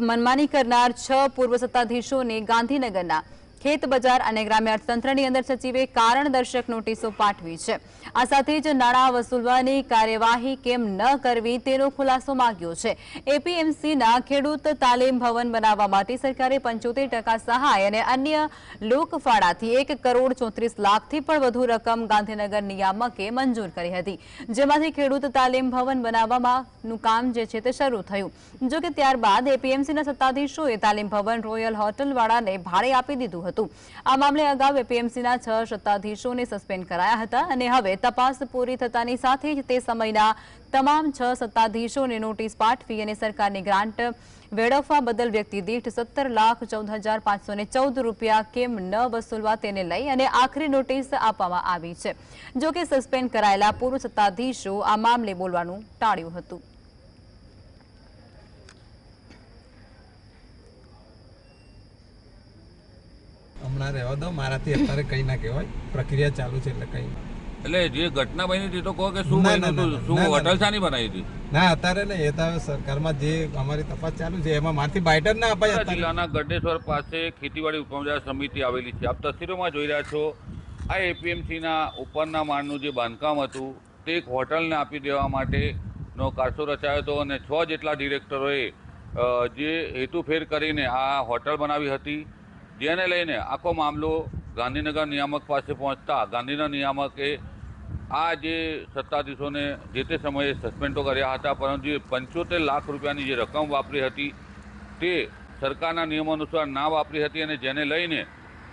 મનમાની કરનાર છ પૂર્વ સત્તાધીશોને ગાંધીનગરના ખેત બજાર અને ગ્રામ્ય અર્થતંત્રની અંદર સચિવે કારણદર્શક નોટિસો પાઠવી છે. આ સાથે જ નાણાં વસૂલવાની કાર્યવાહી કેમ ન કરવી તેનો ખુલાસો માંગ્યો છે. એપીએમસીના ખેડૂત તાલીમ ભવન બનાવવા માટે સરકારે પંચોતેર ટકા સહાય અને અન્ય લોકફાળાથી એક કરોડ ચોત્રીસ લાખથી પણ વધુ રકમ ગાંધીનગર નિયામકે મંજૂર કરી હતી. જેમાંથી ખેડૂત તાલીમ ભવન બનાવવાનું કામ જે છે તે શરૂ થયું. જો કે ત્યારબાદ એપીએમસીના સત્તાધીશોએ તાલીમ ભવન રોયલ હોટલવાળાને ભાડે આપી દીધું હતું. આ મામલે અગાઉ એપીએમસીના છ સત્તાધીશોને સસ્પેન્ડ કરાયા હતા અને હવે તપાસ પૂરી થતાની સાથે જ તે સમયના તમામ છ સત્તાધીશોને નોટિસ પાઠવી અને સરકારની ગ્રાન્ટ વેડફવા બદલ વ્યક્તિ દીઠ સત્તર લાખ ચૌદ હજાર પાંચસો ચૌદ રૂપિયા કેમ ન વસૂલવા તેને લઈ અને આખરી નોટિસ આપવામાં આવી છે. જોકે સસ્પેન્ડ કરાયેલા પૂર્વ સત્તાધીશો આ મામલે બોલવાનું ટાળ્યું હતું. હમણાં રહેવા દો. મારાથી અત્યારે કંઈ ના કહેવાય. પ્રક્રિયા ચાલુ છે એટલે કંઈ એટલે જે ઘટના બની હતી તો કહો કે શું બન્યું શું ના, ના. હોટલ શાની બનાવી હતી? ના અત્યારે ને એ તો સરકારમાં જે અમારી તપાસ ચાલુ છે એમાં મારથી બાઇટર ના અપાય જિલ્લાના ગઢેશ્વર પાસે ખેતીવાડી ઉપમજા સમિતિ આવેલી છે. આપ તસવીરોમાં જોઈ રહ્યા છો આ એપીએમસીના ઉપરના માળનું જે બાંધકામ હતું તે એક હોટલને આપી દેવા માટેનો કારસો રચાયો હતો અને છ જેટલા ડિરેક્ટરોએ જે હેતુફેર કરીને આ હોટલ બનાવી હતી. જેને લઈને આખો મામલો ગાંધીનગર નિયામક પાસે પહોંચતા ગાંધીના નિયામકે આ જે સત્તાધીશોને જે તે સમયે સસ્પેન્ડો કર્યા હતા, પરંતુ એ પંચોતેર લાખ રૂપિયાની જે રકમ વાપરી હતી તે સરકારના નિયમો અનુસાર ના વાપરી હતી અને જેને લઈને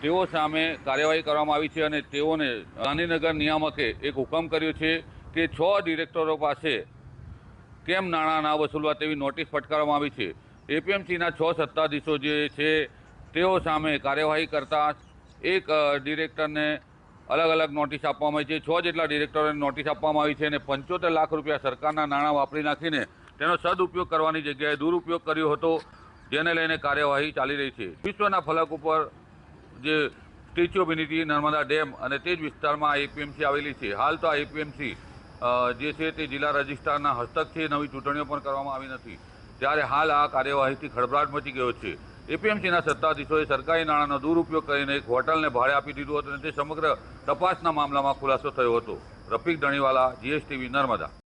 તેઓ સામે કાર્યવાહી કરવામાં આવી છે અને તેઓને ગાંધીનગર નિયામકે એક હુકમ કર્યો છે કે છ ડિરેક્ટરો પાસે કેમ નાણાં ના વસૂલવા તેવી નોટિસ ફટકારવામાં આવી છે. એપીએમસીના છ સત્તાધીશો જે છે તેઓ સામે કાર્યવાહી કરતા એક ડિરેક્ટરને અલગ અલગ નોટિસ આપવામાં આવી છે. છ જેટલા ડિરેક્ટરોને નોટિસ આપવામાં આવી છે અને પંચોતેર લાખ રૂપિયા સરકારના નાણાં વાપરી નાખીને તેનો સદુપયોગ કરવાની જગ્યાએ દુરુપયોગ કર્યો હતો, જેને લઈને કાર્યવાહી ચાલી રહી છે. વિશ્વના ફલક ઉપર જે statue of unity, Narmada dam અને તે જ વિસ્તારમાં આ એપીએમસી આવેલી છે. હાલ તો આ એપીએમસી જે છે તે જિલ્લા રજિસ્ટ્રારના હસ્તક છે. નવી ચૂંટણીઓ પણ કરવામાં આવી નથી. ત્યારે હાલ આ કાર્યવાહીથી ખળભળાટ મચી ગયો છે. એપીએમસીના સત્તાધીશોએ સરકારી નાણાંનો દુરુપયોગ કરીને એક હોટલને ભાડે આપી દીધું હતું અને તે સમગ્ર તપાસના મામલામાં ખુલાસો થયો હતો. રફીક ધણીવાલા, જીએસટીવી, નર્મદા.